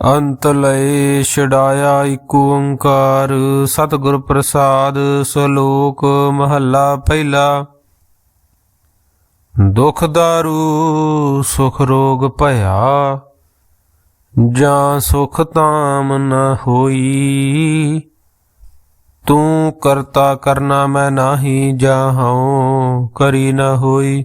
ਅੰਤ ਲਏ ਛਡਾਇਆ ਏਕ ਓੰਕਾਰ, ਸਤਿਗੁਰ ਪ੍ਰਸਾਦ, ਸਲੋਕ ਮਹੱਲਾ ਪਹਿਲਾ। ਦੁਖ ਦਾਰੂ, ਸੁਖ ਰੋਗ ਭਇਆ, ਜਾਂ ਸੁਖ ਤਾਮ ਨ ਹੋਈ। ਤੂੰ ਕਰਤਾ ਕਰਨਾ ਮੈਂ ਨਾਹੀ ਜਾਹਉ ਕਰੀ ਨ ਹੋਈ।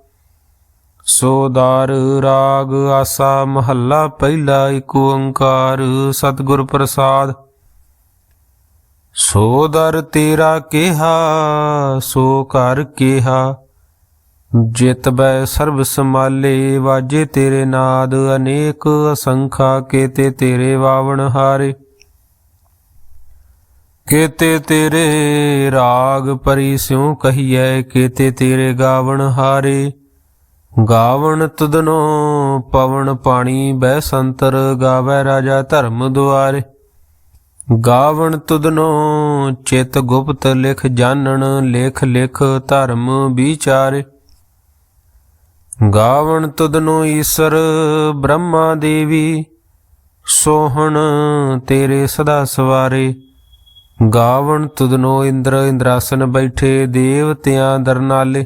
ਸੋ ਦਾਰ ਰਾਗ ਆਸਾ ਮਹੱਲਾ ਪਹਿਲਾ ਏਕ ਓੰਕਾਰ, ਸਤਿਗੁਰ ਪ੍ਰਸਾਦ। ਸੋ ਦਰ ਤੇਰਾ ਕਿਹਾ, ਸੋ ਕਰ ਕਿਹਾ। ਜਿਤ ਬੈ ਸਰਬ ਸਮਾਲੇ ਵਾਜੇ ਤੇਰੇ ਨਾਦ, ਅਨੇਕ ਅਸੰਖਾ ਕੇਤੇ ਤੇਰੇ ਵਾਵਣ ਹਾਰੇ। ਕੇਤੇ ਤੇਰੇ ਰਾਗ ਪਰੀ ਸਿਉ ਕਹੀਐ, ਕੇਤੇ ਤੇਰੇ ਗਾਵਣ ਹਾਰੇ। ਗਾਵਣ ਤੁਦਨੋ ਪਵਨ ਪਾਣੀ ਬਹਿ ਸੰਤਰ ਗਾਵੈ ਰਾਜਾ ਧਰਮ ਦੁਆਰੇ। ਗਾਵਣ ਤੁਦਨੋ ਚਿਤ ਗੁਪਤ ਲਿਖ ਜਾਣਨ, ਲੇਖ ਲਿਖ ਧਰਮ ਵਿਚਾਰੇ। ਗਾਵਣ ਤੁਦਨੋ ਈਸ਼ਰ ਬ੍ਰਹਮਾ ਦੇਵੀ, ਸੋਹਣ ਤੇਰੇ ਸਦਾ ਸਵਾਰੇ। ਗਾਵਣ ਤੁਦਨੋ ਇੰਦਰ ਇੰਦਰਾਸਨ ਬੈਠੇ ਦੇਵਤਿਆਂ ਦਰਨਾਲੇ।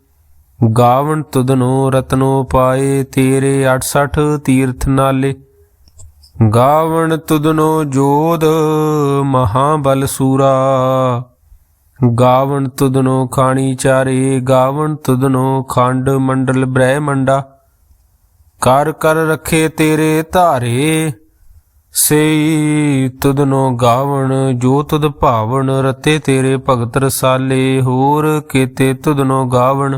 ਗਾਵਣ ਤੁਦਨੋ ਰਤਨੋ ਪਾਏ ਤੇਰੇ 68 ਤੀਰਥ ਨਾਲੇ। ਗਾਵਣ ਤੁਦਨੋ ਜੋਧ ਮਹਾਬਲ ਸੂਰਾ। ਗਾਵਣ ਤੁਦਨੋ ਖਾਣੀ ਚਾਰੇ, ਗਾਵਣ ਤੁਦਨੋ ਖੰਡ ਮੰਡਲ ਬ੍ਰਹਮੰਡਾ। ਕਰ ਕਰ ਰੱਖੇ ਤੇਰੇ ਧਾਰੇ, ਸਈ ਤੁਦਨੋ ਗਾਵਣ, ਜੋ ਤੁਧ ਭਾਵਨ ਰਤੇ ਤੇਰੇ ਭਗਤ ਰਸਾਲੇ। ਹੋਰ ਕੀਤੇ ਤੁਦਨੋ ਗਾਵਣ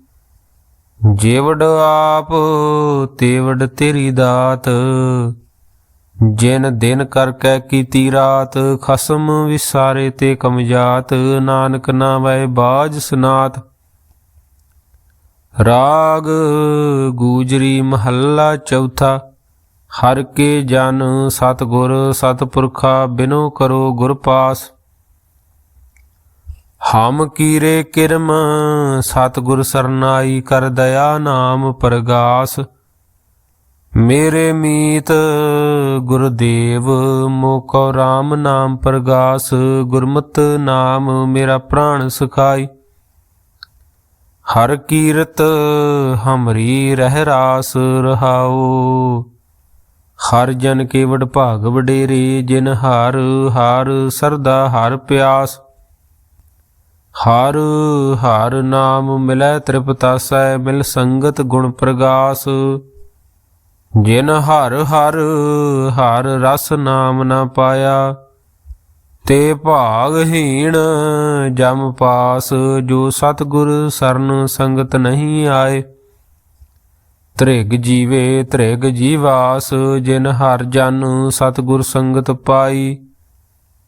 ਜੇਵੜ ਆਪ ਤੇਵੜ ਤੇਰੀ ਦਾਤ, ਜਿਨ ਦਿਨ ਕਰ ਕਰਕੇ ਕੀਤੀ ਰਾਤ, ਖਸਮ ਵਿਸਾਰੇ ਤੇ ਕਮਜਾਤ, ਨਾਨਕ ਨਾ ਵੈ ਬਾਜ ਸਨਾਤ। ਰਾਗ ਗੂਜਰੀ ਮਹੱਲਾ ਚੌਥਾ, ਹਰ ਕੇ ਜਨ ਸਤਗੁਰ ਸਤਪੁਰਖਾ ਬਿਨੋ ਕਰੋ ਗੁਰ ਪਾਸ। ਹਮ ਕੀਰੇ ਕਿਰਮ, ਸਤਗੁਰ ਸਰਨਾਈ ਕਰ ਦਇਆ ਨਾਮ ਪ੍ਰਗਾਸ। ਮੇਰੇ ਮੀਤ ਗੁਰਦੇਵ, ਮੋਕੋ RAM ਨਾਮ ਪ੍ਰਗਾਸ। ਗੁਰਮਤ ਨਾਮ ਮੇਰਾ ਪ੍ਰਾਣ ਸਖਾਈ। ਹਰ ਕੀਰਤ ਹਮਰੀ ਰਹਿ ਰਾਸ ਰਹਾਓ ਹਰ ਜਨ ਕੇ ਵਡ ਭਾਗ ਵਡੇਰੇ, ਜਿਨ ਹਰ ਹਰ ਸਰਦਾ ਹਰ ਪਿਆਸ। ਹਰ ਹਰ ਨਾਮ ਮਿਲੈ ਤ੍ਰਿਪਤਾਸੈ, ਮਿਲ ਸੰਗਤ ਗੁਣ ਪ੍ਰਗਾਸ। ਜਿਨ ਹਰ ਹਰ ਹਰ ਰਸ ਨਾਮ ਨਾ ਪਾਇਆ, ਤੇ ਭਾਗਹੀਣ ਜਮ ਪਾਸ। ਜੋ ਸਤਗੁਰ ਸਰਨ ਸੰਗਤ ਨਹੀਂ ਆਏ, ਤ੍ਰਿਗ ਜੀਵੇ ਤ੍ਰਿਗ ਜੀਵਾਸ। ਜਿਨ ਹਰ ਜਨ ਸਤਗੁਰ ਸੰਗਤ ਪਾਈ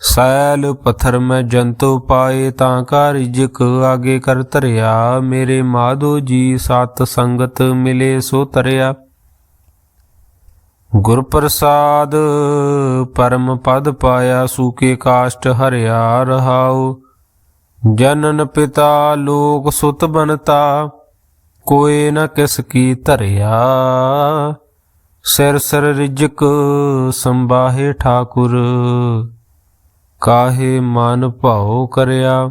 ਸੈਲ ਪਥਰ ਮੈਂ ਜੰਤੋ ਪਾਏ ਤਾਂ ਕਾ ਰਿਜਕ ਆਗੇ ਕਰ ਧਰਿਆ। ਮੇਰੇ ਮਾਧੋ ਜੀ ਸਤ ਸੰਗਤ ਮਿਲੇ ਸੋ ਤਰਿਆ। ਗੁਰ ਪ੍ਰਸਾਦ ਪਰਮ ਪਦ ਪਾਇਆ, ਸੂਕੇ ਕਾਸ਼ਟ ਹਰਿਆ ਰਹਾਉ। ਜਨਨ ਪਿਤਾ ਲੋਕ ਸੁਤ ਬਨਤਾ ਕੋਏ ਨ ਕਿਸ ਕੀ ਧਰਿਆ। ਸਿਰ ਸਿਰ ਰਿਜਕ ਸੰਬਾਹੇ ਠਾਕੁਰ ਕਾਹੇ ਮਨ ਭਾਉ ਕਰਿਆ?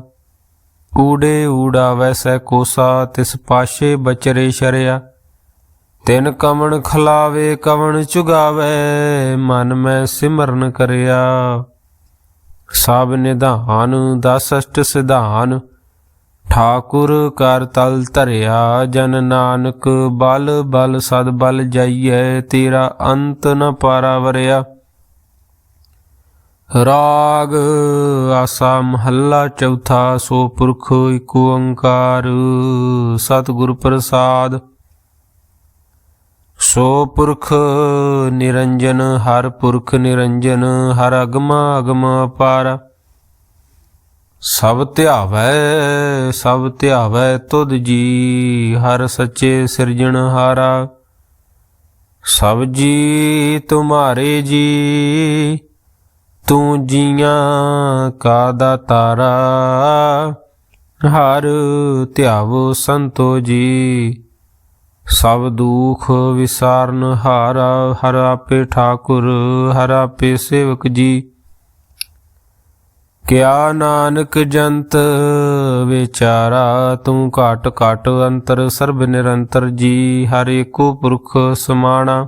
ਊੜੇ ਊੜਾ ਵੈਸੈ ਕੋਸਾ, ਤਿਸ ਪਾਸ਼ੇ ਬਚਰੇ ਸ਼ਰਿਆ। ਤਿਨ ਕਵਣ ਖਲਾਵੇ, ਕਵਣ ਚੁਗਾਵੇ, ਮਨ ਮੈਂ ਸਿਮਰਨ ਕਰਿਆ। ਸਭ ਨਿਧਾਨ ਦਸ ਅਸ਼ਟ ਸਿਧਾਨ, ਠਾਕੁਰ ਕਰ ਤਲ ਧਰਿਆ। ਜਨ ਨਾਨਕ, ਬਲ ਬਲ ਸਦ ਬਲ ਜਾਈਐ, ਤੇਰਾ ਅੰਤ ਨ ਪਾਰਾਵਰਿਆ। ਰਾਗ ਆਸਾ ਮਹੱਲਾ ਚੌਥਾ, ਸੋ ਪੁਰਖ ਏਕ ਓੰਕਾਰ, ਸਤਿਗੁਰ ਪ੍ਰਸਾਦ। ਸੋ ਪੁਰਖ ਨਿਰੰਜਨ, ਹਰ ਪੁਰਖ ਨਿਰੰਜਨ, ਹਰ ਅਗਮ ਅਗਮ ਅਪਾਰ। ਸਭ ਧਿਆਵੈ ਸਭ ਧਿਆਵੈ ਤੁਧ ਜੀ, ਹਰ ਸੱਚੇ ਸਿਰਜਣਹਾਰਾ ਸਭ ਜੀ, ਤੁਮਾਰੇ ਜੀ ਤੂੰ ਜੀਆਂ ਕਾ ਦਾਤਾਰਾ ਹਰ ਧਿਆਵੋ ਸੰਤੋ ਜੀ ਸਭ ਦੁਖ ਵਿਸਾਰਨ ਹਾਰਾ, ਹਰ ਆਪੇ ਠਾਕੁਰ, ਹਰ ਆਪੇ ਸੇਵਕ ਜੀ। ਕਿਆ ਨਾਨਕ ਜੰਤ ਵਿਚਾਰਾ, ਤੂੰ ਘਟ ਘਟ ਅੰਤਰ ਸਰਬ ਨਿਰੰਤਰ ਜੀ। ਹਰ ਏਕੋ ਪੁਰਖ ਸਮਾਣਾ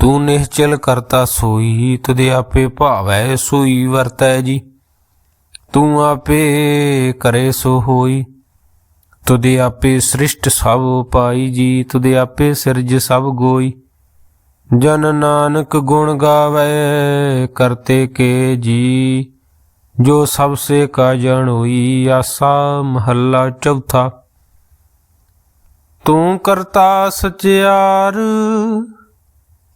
ਤੂੰ ਨਿਹਚਲ ਕਰਤਾ ਸੋਈ, ਤੁਦੇ ਆਪੇ ਭਾਵੈ ਸੋਈ ਵਰਤੈ ਜੀ। ਤੂੰ ਆਪੇ ਕਰੇ ਸੋ ਹੋਈ, ਤੁਦੇ ਆਪੇ ਸ੍ਰਿਸ਼ਟ ਸਭ ਪਾਈ ਜੀ, ਤੁਦੇ ਆਪੇ ਸਿਰਜ ਸਭ ਗੋਈ। ਜਨ ਨਾਨਕ ਗੁਣ ਗਾਵੇ ਕਰਤੇ ਕੇ ਜੀ, ਜੋ ਸਭ ਸੇ ਕਾ ਜਣ ਹੋਈ, ਆਸਾ ਮਹੱਲਾ ਚੌਥਾ। ਤੂੰ ਕਰਤਾ ਸਚਿਆਰ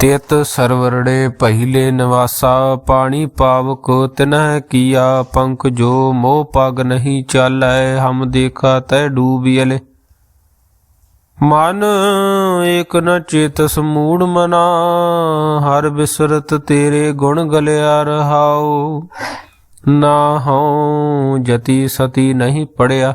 ਤਿਤ ਸਰਵਰੜੇ ਪਹਿਲੇ ਨਿਵਾਸਾ, ਪਾਣੀ ਪਾਵਕ ਤਿਨਹਿ ਕੀਆ, ਪੰਖ ਜੋ ਮੋਹ ਪਗ ਨਹੀਂ ਚਾਲੈ, ਹਮ ਦੇਖਾ ਤੈ ਡੂਬਿਅਲੇ ਮਨ ਏਕ ਨ ਚੇਤਸ ਮੂੜ ਮਨਾ, ਹਰ ਬਿਸਰਤ ਤੇਰੇ ਗੁਣ ਗਲਿਆ ਰਹਾਉ। ਨਾ ਹਉ ਜਤੀ ਸਤੀ ਨਹੀਂ ਪੜਿਆ।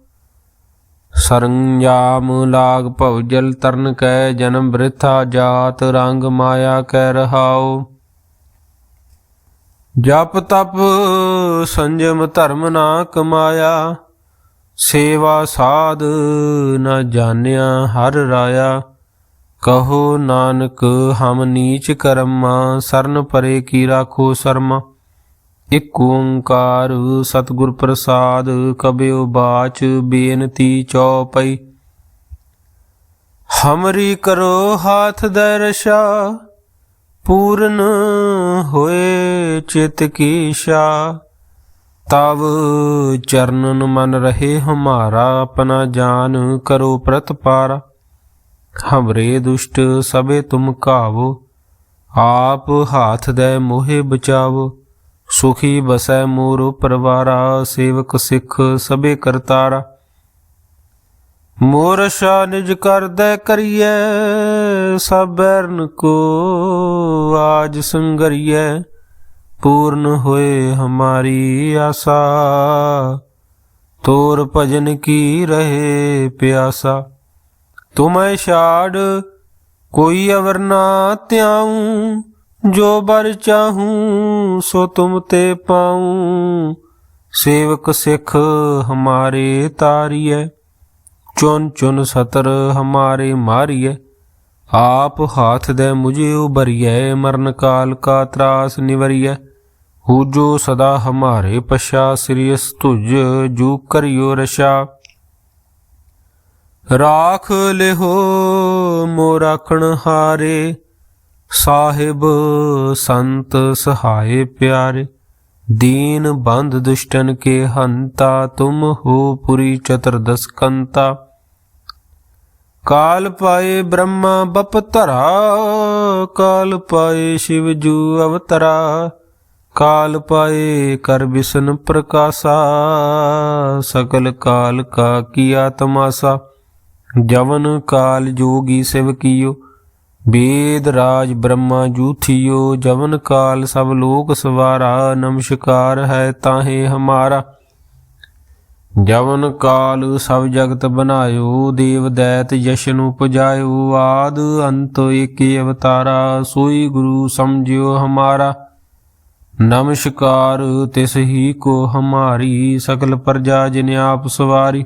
ਸਰੰਜਾਮ ਲਾਗ ਭਉ ਜਲ ਤਰਨ ਕੈ ਜਨਮ ਬ੍ਰਿਥਾ ਜਾਤ ਰੰਗ ਮਾਇਆ ਕੈ ਰਹਾਉ। ਜਪ ਤਪ ਸੰਜਮ ਧਰਮ ਨਾ ਕਮਾਇਆ, ਸੇਵਾ ਸਾਧ ਨਾ ਜਾਣਿਆ ਹਰ ਰਾਇਆ। ਕਹੋ ਨਾਨਕ ਹਮ ਨੀਚ ਕਰਮਾ, ਸਰਨ ਪਰੇ ਕੀ ਰਾਖੋ ਸ਼ਰਮਾ। ਇਕ ਓੰਕਾਰ ਸਤਿਗੁਰ ਪ੍ਰਸਾਦ ਕਬਿਓ ਬਾਚ ਬੇਨਤੀ ਚਉਪਈ ਹਮਰੀ ਕਰੋ ਹਾਥ ਦਰਸ਼ਾ, ਪੂਰਨ ਹੋਏ ਚਿਤ ਕੀ ਸ਼ਾ। ਤਵ ਚਰਨਨ ਮਨ ਰਹੇ ਹਮਾਰਾ, ਆਪਣਾ ਜਾਨ ਕਰੋ ਪ੍ਰਤਪਾਰਾ ਹਮਰੇ ਦੁਸ਼ਟ ਸਭੇ ਤੁਮ ਕਾਵੋ ਆਪ ਹਾਥ ਦੇ ਮੋਹਿ ਬਚਾਵੋ। ਸੁਖੀ ਬਸੈ ਮੋਰ ਪਰਵਾਰਾ, ਸੇਵਕ ਸਿੱਖ ਸਭੇ ਕਰਤਾਰਾ। ਮੋਰ ਸ਼ਾ ਨਿਜ ਕਰਦੈ ਕਰੀਐ, ਸਬਰਨ ਕੋ ਆਜ ਸੰਗਰੀਐ। ਪੂਰਨ ਹੋਏ ਹਮਾਰੀ ਆਸਾ, ਤੋਰ ਭਜਨ ਕੀ ਰਹੇ ਪਿਆਸਾ। ਤੁਮੈ ਛਾੜ, ਕੋਈ ਅਵਰ ਨਾ ਧਿਆਉ ਜੋ ਬਰ ਚਾਹੂੰ, ਸੋ ਤੁਮ ਤੇ ਪਾਉ। ਸੇਵਕ ਸਿੱਖ ਹਮਾਰੇ ਤਾਰੀਐ ਚੁਨ ਚੁਨ ਸਤਰ ਹਮਾਰੇ ਮਾਰੀਐ। ਆਪ ਹਾਥ ਦੇ ਮੁਝੇ ਉਬਰੀਐ ਮਰਨ ਕਾਲ ਕਾ ਤਰਾਸ ਨਿਵਰੀਐ। ਹੂ ਜੋ ਸਦਾ ਹਮਾਰੇ ਪਛਾ ਸ੍ਰੀਸ ਤੁਜ ਜੂ ਕਰਿਓ ਰਸ਼ਾ ਰਾਖ ਲਿਹੋ ਮੋ ਰਾਖਣ ਹਾਰੇ ਸਾਹਿਬ ਸੰਤ ਸਹਾਏ ਪਿਆਰੇ, ਦੀਨ ਬੰਧ ਦੁਸ਼ਟਨ ਕੇ ਹੰਤਾ, ਤੁਮ ਹੋ ਪੁਰੀ ਚਤੁਰਦਸ ਕੰਤਾ। ਕਾਲ ਪਾਏ ਬ੍ਰਹਮਾ ਬਪ ਬਪਤਰਾ ਕਾਲ ਪਾਏ ਸ਼ਿਵ ਜੂ ਅਵਤਰਾ। ਕਾਲ ਪਾਏ ਕਰ ਬਿਸ਼ਨ ਪ੍ਰਕਾਸ਼ਾ, ਸਕਲ ਕਾਲ ਕਾ ਕੀਆ ਤਮਾਸਾ ਜਵਨ ਕਾਲ ਜੋਗੀ ਸਿਵ ਕੀਓ ਵੇਦ ਰਾਜ ਬ੍ਰਹਮਾ ਜੂਥਿਓ, ਜਵਨ ਕਾਲ ਸਭ ਲੋਕ ਸਵਾਰਾ, ਨਮਸਕਾਰ ਹੈ ਤਾਹੇ ਹਮਾਰਾ। ਜਵਨ ਕਾਲ ਸਭ ਜਗਤ ਬਨਾਇਓ ਦੇਵ ਦੈਤ ਯਸ਼ਨ ਉਪਜਾਇਓ, ਆਦ ਅੰਤ ਏਕੇ ਅਵਤਾਰਾ, ਸੋਈ ਗੁਰੂ ਸਮਝਿਓ ਹਮਾਰਾ। ਨਮਸਕਾਰ ਤਿਸ ਹੀ ਕੋ ਹਮਾਰੀ, ਸਕਲ ਪ੍ਰਜਾ ਜਿਨ ਆਪ ਸਵਾਰੀ।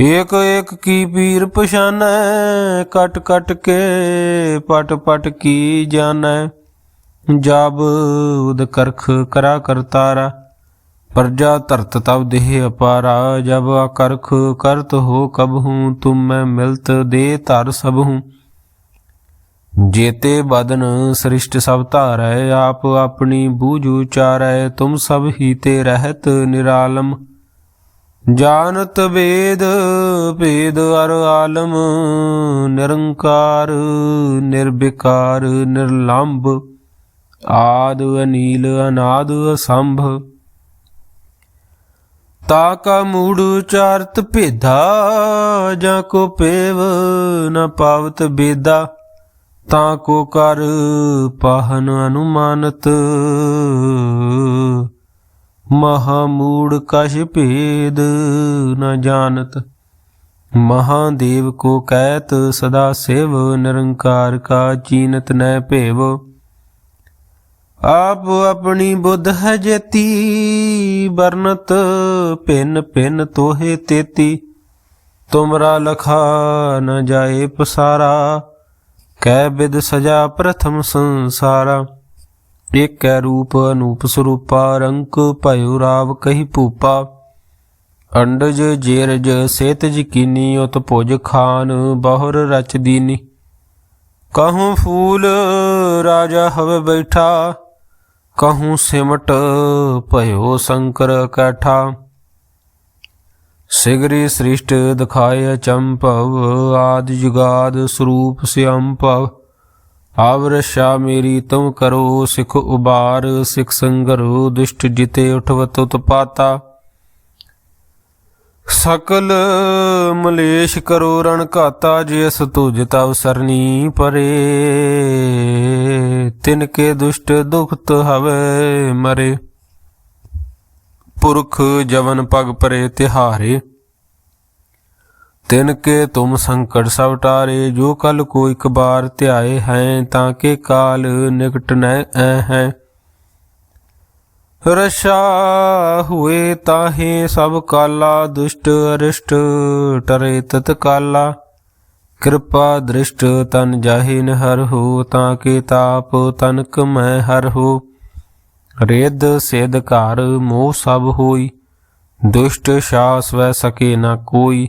ਏਕ ਏਕ ਕੀ ਪੀਰ ਪਛਾਨੈ, ਕਟ ਕਟ ਕੇ ਪਟ ਪਟ ਕੀ ਜਾਣੈ ਜਬ ਉਦ ਕਰਖ ਕਰਾ ਕਰਤਾਰਾ ਪ੍ਰਜਾ ਧਰਤ ਤਬ ਦੇਹ ਅਪਾਰਾ। ਜਬ ਕਰਖ ਕਰਤ ਹੋ ਕਬ ਹੂੰ, ਤੁਮ ਮੈਂ ਮਿਲਤ ਦੇ ਧਰ ਸਭ ਹੂੰ। ਜੇਤੇ ਬਦਨ ਸ੍ਰਿਸ਼ਟ ਸਭ ਧਾਰੈ, ਆਪ ਆਪਣੀ ਬੂਝ ਉਚਾਰੈ, ਤੁਮ ਸਭ ਹੀ ਤੇ ਰਹਿਤ ਨਿਰਾਲਮ। ਜਾਣਤ ਵੇਦ, ਭੇਦ ਅਰ ਆਲਮ, ਨਿਰੰਕਾਰ, ਨਿਰਵਿਕਾਰ, ਨਿਰਲੰਭ, ਆਦ ਅਨੀਲ, ਅਨਾਦ ਅਸੰਭ। ਤਾ ਕਾ ਮੂੜ ਚਾਰਤ ਭੇਦਾ, ਜਾਂ ਕੋ ਪੇਵ ਨ ਪਾਵਤ ਬੇਦਾ, ਤਾਂ ਕੋ ਕਰ ਪਾਹਨ ਅਨੁਮਾਨਤ। ਮਹਾਮੂੜ ਕਛ ਭੇਦ ਨ ਜਾਣਤ। ਮਹਾਦੇਵ ਕੋ ਕਹਿਤ ਸਦਾ ਸਿਵ, ਨਿਰੰਕਾਰ ਕਾ ਚੀਨਤ ਨੈ ਭੇਵ। ਆਪ ਆਪਣੀ ਬੁੱਧ ਹੈ ਜੇਤੀ ਬਰਨਤ ਭਿੰਨ ਭਿੰਨ ਤੋਹੇ ਤੇਤੀ। ਤੁਮਰਾ ਲਖਾ ਨ ਜਾਏ ਪਸਾਰਾ ਕਹਿ ਬਿਦ ਸਜਾ ਪ੍ਰਥਮ ਸੰਸਾਰਾ। ਏਕੈ ਰੂਪ ਅਨੂਪ ਸਰੂਪਾ, ਰੰਕ ਭਇਓ ਰਾਵ ਕਹੀ ਭੂਪਾ। ਅੰਡਜ ਜੇਰਜ ਸੇਤ ਜਕੀਨੀ ਉਤ ਭੁਜ ਖਾਨ ਬਹੁਰ ਰਚ ਦੀਨੀ। ਕਹੂੰ ਫੂਲ ਰਾਜਾ ਹਵੇ ਬੈਠਾ, ਕਹੂੰ ਸਿਮਟ ਭਇਓ ਸ਼ੰਕਰ ਕੈਠਾ। ਸਿਗਰੀ ਸ੍ਰਿਸ਼ਟ ਦਿਖਾਏ ਚੰਪਵ, ਆਦਿ ਜੁਗਾਦ ਸਰੂਪ ਸਿਅੰਪਵ ਆਵਰਸ਼ਾ ਮੇਰੀ ਤੁਮ ਕਰੋ, ਸਿਖ ਉਬਾਰ, ਸਿਖ ਸੰਗਰੋ, ਦੁਸ਼ਟ ਜਿਤੇ ਉਠਵਤ ਉਤਪਾਤਾ। ਸਕਲ ਮਲੇਸ਼ ਕਰੋ, ਰਣ ਘਾਤਾ ਜਿਸ ਤੁਜ ਤਵ ਸਰਨੀ ਪਰੇ। ਤਿਨ ਕੇ ਦੁਸ਼ਟ ਦੁਖਤ ਹਵੇ ਮਰੇ। ਪੁਰਖ ਜਵਨ ਪਗ ਪਰੇ ਤਿਹਾਰੇ। ਤਿਨ ਕੇ ਤੁਮ ਸੰਕਟ ਸਭ ਟਾਰੇ, ਜੋ ਕਲ ਕੋ ਇਕ ਬਾਰ ਧਿਆਏ ਹੈ, ਤਾਂ ਕੇ ਕਾਲ ਨਿਕਟ ਨੈ ਐ ਹੈ। ਰਸ਼ਾ ਹੋਏ ਤਾਹੇ ਸਭ ਕਾਲਾ, ਦੁਸ਼ਟ ਅਰਿਸ਼ਟ ਟਰੇ ਤਤ ਕਾਲਾ ਕਿਰਪਾ ਦ੍ਰਿਸ਼ਟ ਤਨ ਜਾਹਿ ਹਰ ਹੋ, ਤਾਂ ਕੇ ਤਾਪ ਤਨਕ ਮੈਂ ਹਰ ਹੋ। ਰੇਦ ਸੇਧ ਘਰ ਮੋਹ ਸਭ ਹੋਈ, ਦੁਸ਼ਟ ਸ਼ਾਸ ਵੈ ਸਕੇ ਨਾ ਕੋਈ।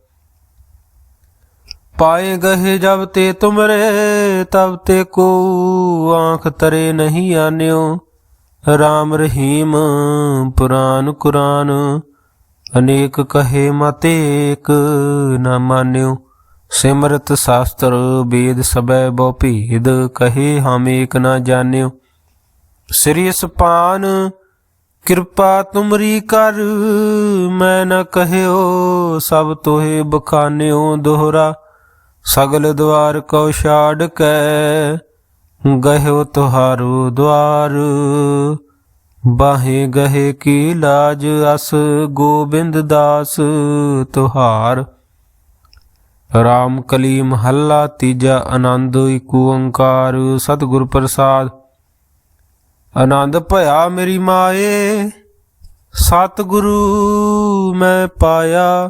ਪਾਏ ਗਏ ਜਬ ਤੇ ਤੁਮਰੇ, ਤਬ ਤੇ ਕੋ ਆਂਖ ਤਰੇ ਨਹੀਂ ਆਨਿਓ। RAM ਰਹੀਮ ਪੁਰਾਨ ਕੁਰਾਨ, ਅਨੇਕ ਕਹੇ ਮਤੇ ਏਕ ਨਾ ਮਾਨਿਓ। ਸਿਮਰਤ ਸ਼ਾਸਤਰ ਵੇਦ ਸਬੈ ਬੋ ਭੇਦ, ਕਹੇ ਹਮ ਏਕ ਨਾ ਜਾਣਿਓ। ਸ੍ਰੀ ਸਪਾਨ, ਕਿਰਪਾ ਤੁਮਰੀ ਕਰ, ਮੈਂ ਨ ਕਹਿਓ ਸਭ ਤੋਹੇ ਬਖਾਨਿਓ ਦੋਹਰਾ। ਸਗਲ ਦਵਾਰ ਕਉ ਛਾੜ ਕੈ, ਗਹਿਓ ਤੁਹਾਰੂ ਦਵਾਰ ਬਾਹੇ ਗਹੇ ਕੀ ਲਾਜ ਅਸ, ਗੋਬਿੰਦ ਦਾਸ ਤੁਹਾਰ। ਰਾਮ ਕਲੀਮ ਹੱਲਾ ਤੀਜਾ ਆਨੰਦ ਏਕ ਓੰਕਾਰ, ਸਤਿਗੁਰ ਪ੍ਰਸਾਦ। ਆਨੰਦ ਭਇਆ ਮੇਰੀ ਮਾਏ, ਸਤਿਗੁਰੂ ਮੈਂ ਪਾਇਆ।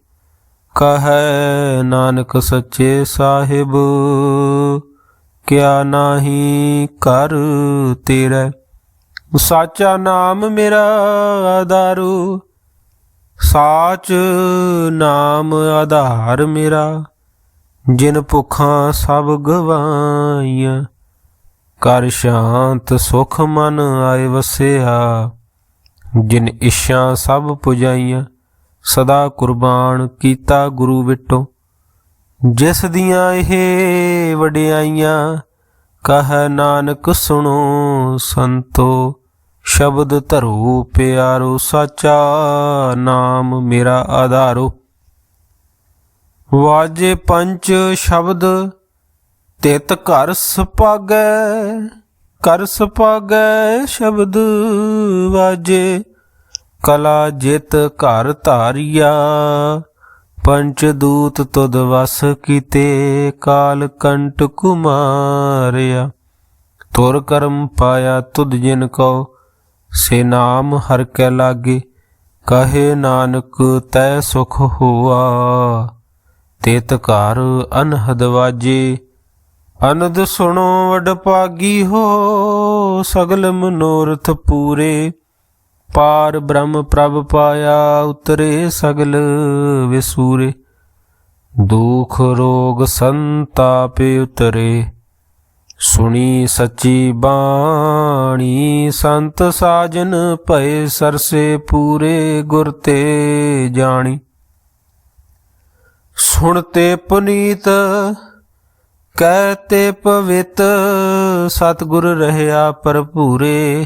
ਕਹੈ ਨਾਨਕ ਸੱਚੇ ਸਾਹਿਬ, ਕਿਆ ਨਾਹੀ ਕਰ ਤੇਰਾ। ਸਾਚਾ ਨਾਮ ਮੇਰਾ ਆਧਾਰੂ, ਸਾਚ ਨਾਮ ਆਧਾਰ ਮੇਰਾ। ਜਿਨ ਭੁੱਖਾਂ ਸਭ ਗਵਾਈਆਂ, ਕਰ ਸ਼ਾਂਤ ਸੁਖ ਮਨ ਆਏ ਵਸਿਆ। ਜਿਨ ਇਸ਼ਾਂ ਸਭ ਪੁਜਾਈਆਂ ਸਦਾ ਕੁਰਬਾਨ ਕੀਤਾ ਗੁਰੂ ਵਿਟੋ। ਜਿਸ ਦੀਆਂ ਇਹ ਵਡਿਆਈਆਂ, ਕਹ ਨਾਨਕ ਸੁਣੋ ਸੰਤੋ, ਸ਼ਬਦ ਧਰੋ ਪਿਆਰੋ, ਸਾਚਾ ਨਾਮ ਮੇਰਾ ਆਧਾਰੋ। ਵਾਜੇ ਪੰਜ ਸ਼ਬਦ, ਤਿਤ ਘਰ ਸੁਪਾਗੈ ਕਰ ਸੁਪਾਗੈ ਸ਼ਬਦ ਵਾਜੇ। ਕਲਾ ਜਿਤ ਘਰ ਧਾਰਿਆ, ਪੰਚ ਦੂਤ ਤੁਧ ਵਸ ਕੀਤੇ, ਕਾਲ ਕੰਟ ਕੁਮਾਰਿਆ। ਤੁਰ ਕਰਮ ਪਾਇਆ ਤੁਧ ਜਿਨ ਕੋ ਸੇ ਨਾਮ ਹਰ ਕੈ ਲਾਗੇ, ਕਹੇ ਨਾਨਕ ਤੈ ਸੁਖ ਹੋਆ। ਤੇਤ ਘਰ ਅਨਹਦ ਵਾਜੇ, ਅਨੰਦ ਸੁਣੋ ਵਡ ਪਾਗੀ ਹੋ, ਸਗਲ ਮਨੋਰਥ ਪੂਰੇ। ਪਾਰ ਬ੍ਰਹਮ ਪ੍ਰਭ ਪਾਇਆ ਉਤਰੇ ਸਗਲ ਵਿਸੂਰੇ। ਦੁਖ ਰੋਗ ਸੰਤਾਪੇ ਉਤਰੇ। ਸੁਣੀ ਸੱਚੀ ਬਾਣੀ, ਸੰਤ ਸਾਜਨ ਭਏ ਸਰਸੇ ਪੂਰੇ ਗੁਰ ਤੇ ਜਾਣੀ। ਸੁਣ ਤੇ ਪੁਨੀਤ, ਕਹਿ ਤੇ ਪਵਿੱਤ, ਸਤਿਗੁਰ ਰਹਿਆ ਭਰਪੂਰੇ।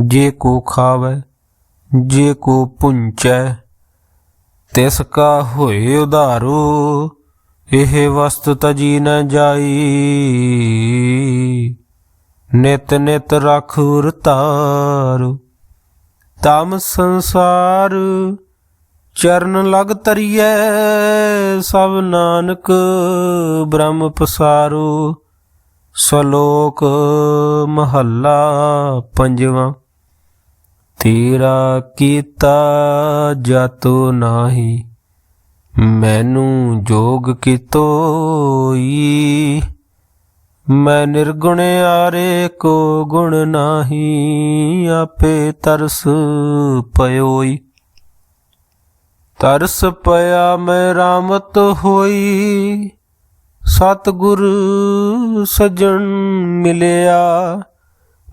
ਜੇ ਕੋ ਖਾਵੇ, ਜੇ ਕੋ ਪੁੰਚੈ, ਤਿਸ ਕਾ ਹੋਏ ਉਧਾਰੂ, ਇਹ ਵਸਤ ਤਜੀ ਨ ਜਾਈ। ਨਿਤ ਨਿਤ ਰਖ ਉਰਤਾਰ, ਤਮ ਸੰਸਾਰ ਚਰਨ ਲਗ ਤਰੀਐ, ਸਭ ਨਾਨਕ ਬ੍ਰਹਮ ਪਸਾਰੂ। ਸ਼ਲੋਕ ਮਹੱਲਾ ਪੰਜਵਾਂ। ਤੇਰਾ ਕੀਤਾ ਜਾਤੋ ਨਾਹੀ, ਮੈਨੂੰ ਜੋਗ ਕੀਤੋਈ। ਮੈਂ ਨਿਰਗੁਣ ਆਰੇ ਕੋ ਗੁਣ ਨਾਹੀ, ਆਪੇ ਤਰਸ ਪਇਓਈ। ਤਰਸ ਪਿਆ ਮੈਂ ਰਾਮਤ ਹੋਈ, ਸਤਿਗੁਰ ਸਜਣ ਮਿਲਿਆ।